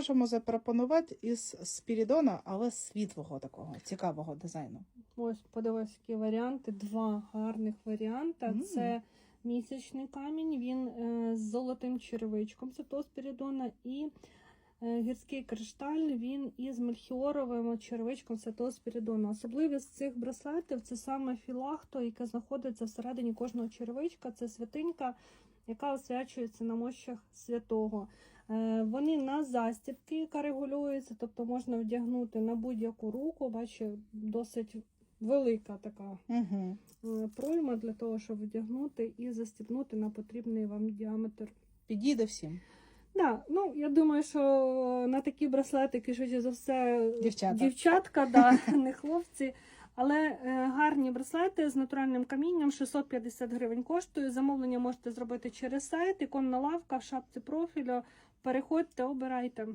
Можемо запропонувати із Спірідона, але світлого такого цікавого дизайну. Ось, подивись, які варіанти. Два гарних варіанти. Mm. Це місячний камінь, він е, з золотим черевичком, це то Спірідона, і гірський кришталь, він із мельхіоровим черевичком, це то Спірідона. Особливість цих браслетів це саме філахто, яке знаходиться всередині кожного черевичка. Це святинька, яка освячується на мощах святого. Е, Вони на застібки, яка регулюється, тобто можна вдягнути на будь-яку руку. Бачу, досить велика така Угу. е, пройма для того, щоб вдягнути і застібнути на потрібний вам діаметр. Підійде всім. Да, ну я думаю, що на такі браслетики, швидше за все, Дівчата. дівчатка, да, не хлопці. Але е, гарні браслети з натуральним камінням 650 гривень коштує. Замовлення можете зробити через сайт, іконна лавка в шапці профілю. Переходьте, обирайте.